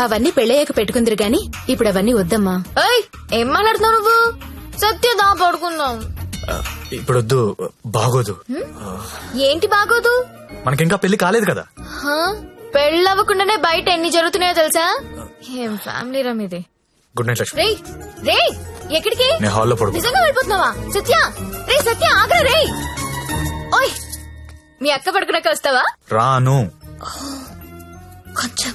అవన్నీ పెళ్ళయ్యాక పెట్టుకుందరు గాని ఇప్పుడు అవన్నీ వద్దమ్మా. ఏయ్ ఏం మాట్లాడుతున్నావు నువ్వు? సత్యదా పడుకుందాం. ఇప్పుడు వద్దు బాగోదు. ఏంటి బాగోదు? మనకింకా పెళ్ళి కాలేదు కదా? హా? పెళ్ళవ్వకుండానే బయట ఎన్ని జరుగుతున్నాయో తెలుసా? ఏం ఫ్యామిలీ రమ్ ఇది గుడ్ నైట్ లక్ష్మి. రేయ్ రేయ్ ఎక్కడికి? నేను హాల్లో పడుకో నిజంగా వెళ్ళిపోతున్నావా? సత్య రే సత్య ఆగ్రా రేయ్. ఓయ్ మీ అక్క పడుకున్నాక వస్తావా? రాను. కొంచెం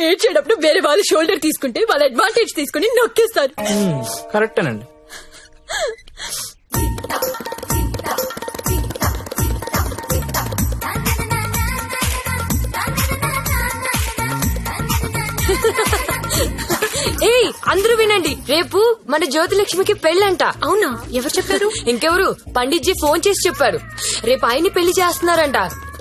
ఏడ్చేటప్పుడు వేరే వాళ్ళు షోల్డర్ తీసుకుంటే వాళ్ళ అడ్వాంటేజ్ తీసుకుని నొక్కేస్తారు. కరెక్టేనండి. ఏయ్ అందరూ వినండి. రేపు మన జ్యోతిలక్ష్మికి పెళ్ళంట. అవునా? ఎవరు చెప్పారు? ఇంకెవరు? పండిట్జీ ఫోన్ చేసి చెప్పారు. రేపు ఆయన్ని పెళ్ళి చేస్తున్నారంట.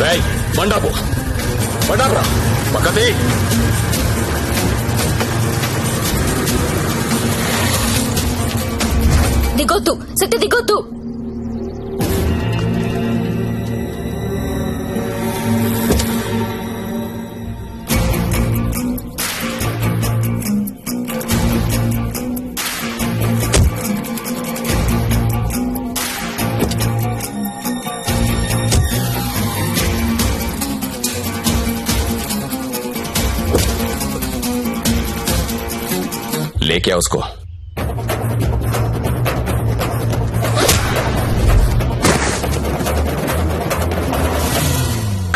రై బండాపు. బండాపురా పక్కది దిగొద్దు సత్య దిగొద్దు. लेके आओ उसको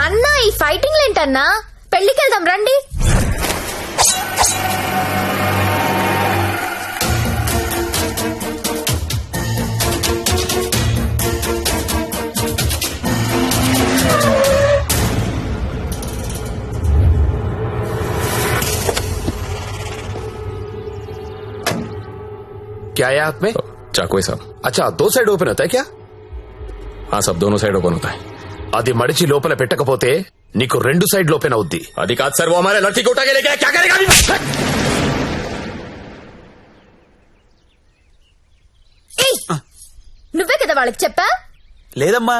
అన్నా ఈ ఫైటింగ్ ఏంటన్నా పెళ్లికి వెళ్దాం రండి क्या है हाथ में चाकू है साहब अच्छा दो సైడ్ ఓపెన్ అవుతాయి క్యా हाँ सब दोनों साइड ओपन होता है అది మడిచి లోపల పెట్టకపోతే నీకు రెండు సైడ్ ఓపెన్ అవుద్ది अधिक आज सर वो हमारे लड़की को उठा के लेके आया, क्या करेगा अभी? ఏయ్! నువ్వే కదా వాళ్ళకి చెప్పా లేదమ్మా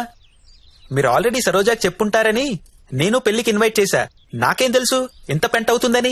మీరు ఆల్రెడీ సరోజాకి చెప్పుంటారని నేను పెళ్లికి ఇన్వైట్ చేశా నాకేం తెలుసు ఎంత పెంట అవుతుందని